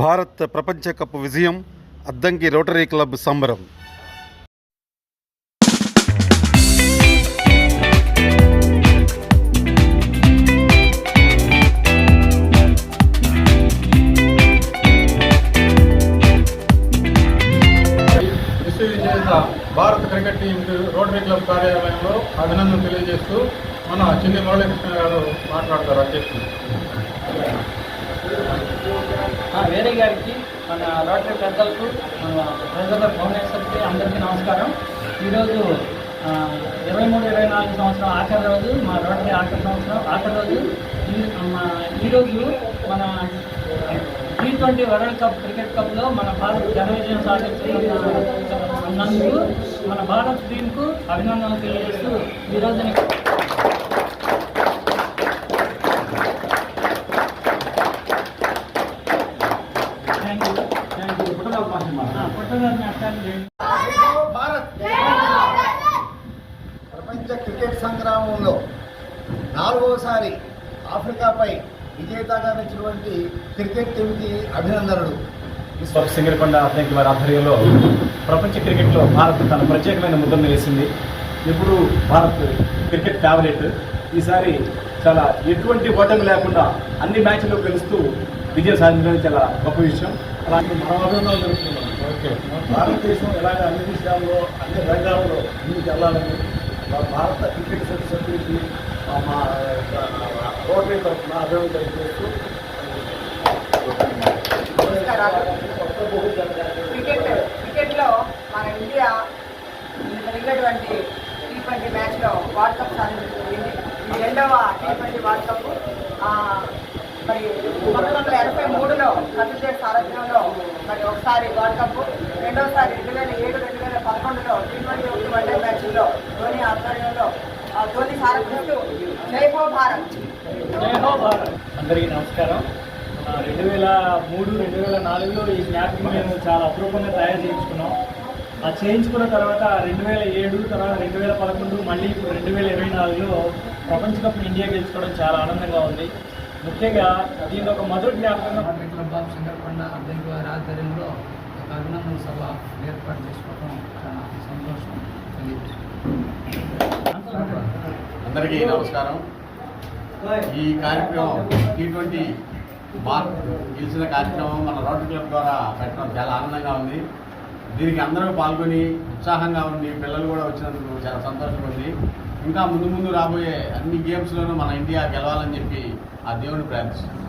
భారత్ ప్రపంచ కప్ విజయం Addanki rotary club సంబరం. భారత క్రికెట్ టీంకి రోటరీ క్లబ్ కార్యాలయంలో అభినందన తెలియజేస్తూ మన చిన్ని మురళీకృష్ణ గారు మాట్లాడతారు అధ్యక్షులు. వేరే గారికి మన రోటరీ పెద్దలకు మన ప్రజల భువనేశ్వర్కి అందరికీ నమస్కారం. ఈరోజు ఇరవై మూడు ఇరవై నాలుగు సంవత్సరం ఆఖరి రోజు మా రోటరీ ఆఖరి సంవత్సరం ఆఖరి రోజు. ఈరోజు మన T twenty world cup cricket కప్లో మన భారత్ ఘన విజయం సాధించినందుకు మన భారత్ టీంకు అభినందనలు తెలియజేస్తూ ఈరోజు భారత్ ప్రపంచ క్రికెట్ సంగ్రామంలో నాలుగోసారి ఆఫ్రికాపై విజేతగా నిలిచినటువంటి క్రికెట్ టీంకి అభినందనలు. విశ్వ సింగరకొండ అద్దంకి వారి ఆధ్వర్యంలో ప్రపంచ క్రికెట్లో భారత్ తన ప్రత్యేకమైన ముద్రను వేసింది ఇప్పుడు భారత్ క్రికెట్ ఫేవరెట్ ఈసారి చాలా ఎటువంటి ఓటమి లేకుండా అన్ని మ్యాచ్లు గెలుస్తూ విజయం సాధించడం చాలా గొప్ప విషయం. అలాగే మనం ఓకే. భారతదేశం ఎలాగ అన్ని విషయాల్లో అన్ని రంగాల్లో ముందుకు వెళ్ళాలని మా భారత క్రికెట్ సభ్యులకి మా రోటరీ తరఫున అభినందనలు తెలియజేస్తూ క్రికెట్ క్రికెట్లో మన ఇండియా జరిగినటువంటి టీ ట్వంటీ మ్యాచ్లో వరల్డ్ కప్ సాధించింది. రెండవ టీ ట్వంటీ వరల్డ్ కప్ ఆ, మరి పంతొమ్మిది వందల సారథ్యంలో మరి ఒకసారి వరల్డ్ కప్ రెండోసారి రెండు వేల ఏడు రెండు వేల పదకొండులో టీ ట్వంటీ ఒకటి వన్డే మ్యాచ్లో ధోని ఆధ్వర్యంలో ధోని సారథ్యంలో భారత్. భారత్. అందరికీ నమస్కారం. ఆ, రెండు వేల మూడు రెండు వేల నాలుగులో ఈ జ్ఞాపకం మేము చాలా అపురూపంగా తయారు చేయించుకున్నాం. ఆ చేయించుకున్న తర్వాత రెండు వేల ఏడు తర్వాత రెండు వేల పదకొండు మళ్ళీ ఇప్పుడు రెండు వేల ఇరవై నాలుగులో ప్రపంచ కప్ ఇండియా గెలుచుకోవడం చాలా ఆనందంగా ఉంది. ముఖ్యంగా దీని ఒక మధుర జ్ఞాపకంగా ఆఫ్ శంకరకొండ అద్దెకి వారి ఆధ్వర్యంలో ఒక అభినందన సభ ఏర్పాటు చేసుకోవడం చాలా సంతోషం అందరికీ నమస్కారం. ఈ కార్యక్రమం టీ ట్వంటీ మార్క్ గెలిచిన కార్యక్రమం మన రోటరీ క్లబ్ ద్వారా పెట్టడం చాలా ఆనందంగా ఉంది. దీనికి అందరూ పాల్గొని ఉత్సాహంగా ఉండి పిల్లలు కూడా వచ్చినందుకు చాలా సంతోషంగా ఉంది ఇంకా ముందు ముందు రాబోయే అన్ని గేమ్స్లోనూ మన ఇండియా గెలవాలని చెప్పి ఆ దేవుని ప్రార్థిస్తున్నాం